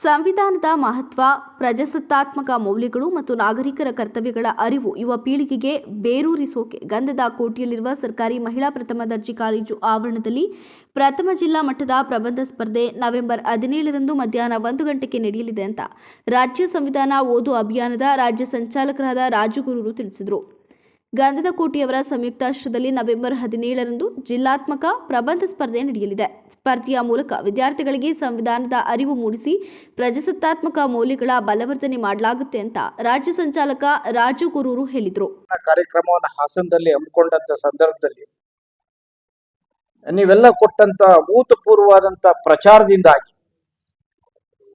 ಸಂವಿಧಾನದ ಮಹತ್ವ, ಪ್ರಜಾಸತ್ತಾತ್ಮಕ ಮೌಲ್ಯಗಳು ಮತ್ತು ನಾಗರಿಕರ ಕರ್ತವ್ಯಗಳ ಅರಿವು ಯುವ ಪೀಳಿಗೆಗೆ ಬೇರೂರಿಸೋಕೆ ಗಂಧದ ಕೋಟೆಯಲ್ಲಿರುವ ಸರ್ಕಾರಿ ಮಹಿಳಾ ಪ್ರಥಮ ದರ್ಜೆ ಕಾಲೇಜು ಆವರಣದಲ್ಲಿ ಪ್ರಥಮ ಜಿಲ್ಲಾ ಮಟ್ಟದ ಪ್ರಬಂಧ ಸ್ಪರ್ಧೆ ನವೆಂಬರ್ ಹದಿನೇಳರಂದು ಮಧ್ಯಾಹ್ನ ಒಂದು ಗಂಟೆಗೆ ನಡೆಯಲಿದೆ ಅಂತ ರಾಜ್ಯ ಸಂವಿಧಾನ ಓದು ಅಭಿಯಾನದ ರಾಜ್ಯ ಸಂಚಾಲಕರಾದ ರಾಜುಗುರೂರು ತಿಳಿಸಿದರು. ಗಂಧದ ಕೋಟೆಯವರ ಸಂಯುಕ್ತಾಶ್ರದಲ್ಲಿ ನವೆಂಬರ್ ಹದಿನೇಳರಂದು ಜಿಲ್ಲಾತ್ಮಕ ಪ್ರಬಂಧ ಸ್ಪರ್ಧೆ ನಡೆಯಲಿದೆ. ಸ್ಪರ್ಧೆಯ ಮೂಲಕ ವಿದ್ಯಾರ್ಥಿಗಳಿಗೆ ಸಂವಿಧಾನದ ಅರಿವು ಮೂಡಿಸಿ ಪ್ರಜಾಸತ್ತಾತ್ಮಕ ಮೌಲ್ಯಗಳ ಬಲವರ್ಧನೆ ಮಾಡಲಾಗುತ್ತೆ ಅಂತ ರಾಜ್ಯ ಸಂಚಾಲಕ ರಾಜು ಗುರೂರು ಹೇಳಿದರು. ಕಾರ್ಯಕ್ರಮವನ್ನು ಹಾಸನದಲ್ಲಿ ಹಮ್ಮಿಕೊಂಡಂತ ಸಂದರ್ಭದಲ್ಲಿ ನೀವೆಲ್ಲ ಕೊಟ್ಟಂತ ಅಭೂತಪೂರ್ವವಾದಂತ ಪ್ರಚಾರದಿಂದಾಗಿ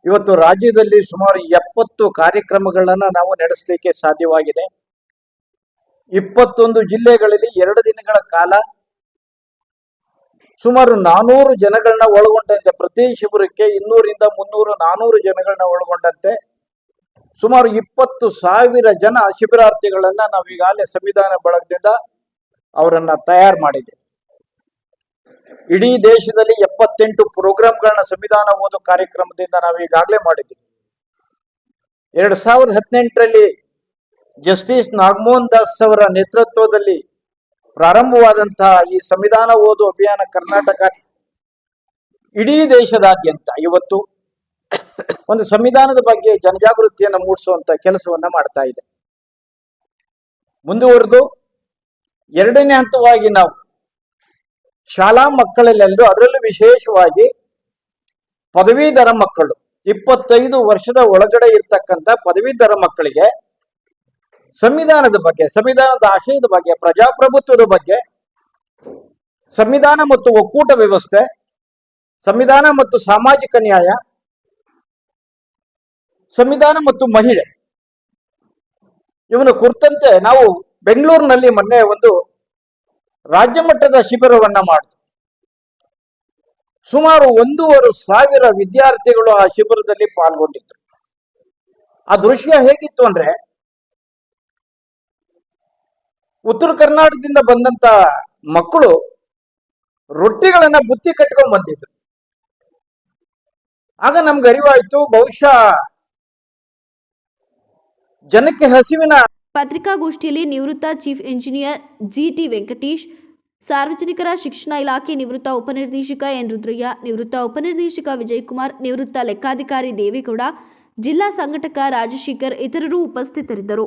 ಇವತ್ತು ರಾಜ್ಯದಲ್ಲಿ ಸುಮಾರು ಎಪ್ಪತ್ತು ಕಾರ್ಯಕ್ರಮಗಳನ್ನ ನಾವು ನಡೆಸಲಿಕ್ಕೆ ಸಾಧ್ಯವಾಗಿದೆ. ಇಪ್ಪತ್ತೊಂದು ಜಿಲ್ಲೆಗಳಲ್ಲಿ ಎರಡು ದಿನಗಳ ಕಾಲ ಸುಮಾರು ನಾನೂರು ಜನಗಳನ್ನ ಒಳಗೊಂಡಂತೆ. ಪ್ರತಿ ಶಿಬಿರಕ್ಕೆ ಇನ್ನೂರಿಂದ ಮುನ್ನೂರು, ನಾನೂರು ಜನಗಳನ್ನ ಒಳಗೊಂಡಂತೆ. ಸುಮಾರು ಇಪ್ಪತ್ತು ಸಾವಿರ ಜನ ಶಿಬಿರಾರ್ಥಿಗಳನ್ನ ನಾವು ಈಗಾಗಲೇ ಸಂವಿಧಾನ ಬಳಗದಿಂದ ಅವರನ್ನ ತಯಾರು ಮಾಡಿದೆ. ಇಡೀ ದೇಶದಲ್ಲಿ ಎಪ್ಪತ್ತೆಂಟು ಪ್ರೋಗ್ರಾಂಗಳನ್ನ ಸಂವಿಧಾನ ಓದು ಕಾರ್ಯಕ್ರಮದಿಂದ ನಾವು ಈಗಾಗಲೇ ಮಾಡಿದ್ದೀವಿ. ಎರಡ್ ಸಾವಿರದ ಹದಿನೆಂಟರಲ್ಲಿ ಜಸ್ಟಿಸ್ ನಾಗಮೋಹನ್ ದಾಸ್ ಅವರ ನೇತೃತ್ವದಲ್ಲಿ ಪ್ರಾರಂಭವಾದಂತಹ ಈ ಸಂವಿಧಾನ ಓದು ಅಭಿಯಾನ ಕರ್ನಾಟಕ ಇಡೀ ದೇಶದಾದ್ಯಂತ ಇವತ್ತು ಒಂದು ಸಂವಿಧಾನದ ಬಗ್ಗೆ ಜನಜಾಗೃತಿಯನ್ನು ಮೂಡಿಸುವಂತ ಕೆಲಸವನ್ನ ಮಾಡ್ತಾ ಇದೆ. ಮುಂದುವರೆದು ಎರಡನೇ ಹಂತವಾಗಿ ನಾವು ಶಾಲಾ ಮಕ್ಕಳಲ್ಲೆಲ್ಲರೂ ಅದರಲ್ಲೂ ವಿಶೇಷವಾಗಿ ಪದವೀಧರ ಮಕ್ಕಳು, ಇಪ್ಪತ್ತೈದು ವರ್ಷದ ಒಳಗಡೆ ಇರ್ತಕ್ಕಂಥ ಪದವೀಧರ ಮಕ್ಕಳಿಗೆ ಸಂವಿಧಾನದ ಬಗ್ಗೆ, ಸಂವಿಧಾನದ ಆಶಯದ ಬಗ್ಗೆ, ಪ್ರಜಾಪ್ರಭುತ್ವದ ಬಗ್ಗೆ, ಸಂವಿಧಾನ ಮತ್ತು ಒಕ್ಕೂಟ ವ್ಯವಸ್ಥೆ, ಸಂವಿಧಾನ ಮತ್ತು ಸಾಮಾಜಿಕ ನ್ಯಾಯ, ಸಂವಿಧಾನ ಮತ್ತು ಮಹಿಳೆ. ಇವನ ಕುರಿತಂತೆ ನಾವು ಬೆಂಗಳೂರಿನಲ್ಲಿ ಮೊನ್ನೆ ಒಂದು ರಾಜ್ಯ ಮಟ್ಟದ ಶಿಬಿರವನ್ನ ಮಾಡಿದ್ವಿ ಸುಮಾರು ಒಂದೂವರೆ ಸಾವಿರ ವಿದ್ಯಾರ್ಥಿಗಳು ಆ ಶಿಬಿರದಲ್ಲಿ ಪಾಲ್ಗೊಂಡಿದ್ರು. ಆ ದೃಶ್ಯ ಹೇಗಿತ್ತು ಅಂದ್ರೆ ಉತ್ತರ ಕರ್ನಾಟಕದಿಂದ ಬಂದಂತ ಮಕ್ಕಳು ರೊಟ್ಟಿಗಳನ್ನ ಬುತ್ತಿ ಕಟ್ಕೊಂಡ್ ಬಂದಿದ್ರು. ಆಗ ನಮ್ಗೆ ಅರಿವಾಯ್ತು, ಬಹುಶಃ ಜನಕ್ಕೆ ಹಸಿವಿನ ಪತ್ರಿಕಾಗೋಷ್ಠಿಯಲ್ಲಿ ನಿವೃತ್ತ ಚೀಫ್ ಇಂಜಿನಿಯರ್ ಜಿಟಿ ವೆಂಕಟೇಶ್, ಸಾರ್ವಜನಿಕರ ಶಿಕ್ಷಣ ಇಲಾಖೆ ನಿವೃತ್ತ ಉಪನಿರ್ದೇಶಕ ಎನ್. ರುದ್ರಯ್ಯ, ನಿವೃತ್ತ ಉಪನಿರ್ದೇಶಕ ವಿಜಯಕುಮಾರ್, ನಿವೃತ್ತ ಲೆಕ್ಕಾಧಿಕಾರಿ ದೇವೇಗೌಡ, ಜಿಲ್ಲಾ ಸಂಘಟಕ ರಾಜಶೇಖರ್ ಇತರರು ಉಪಸ್ಥಿತರಿದ್ದರು.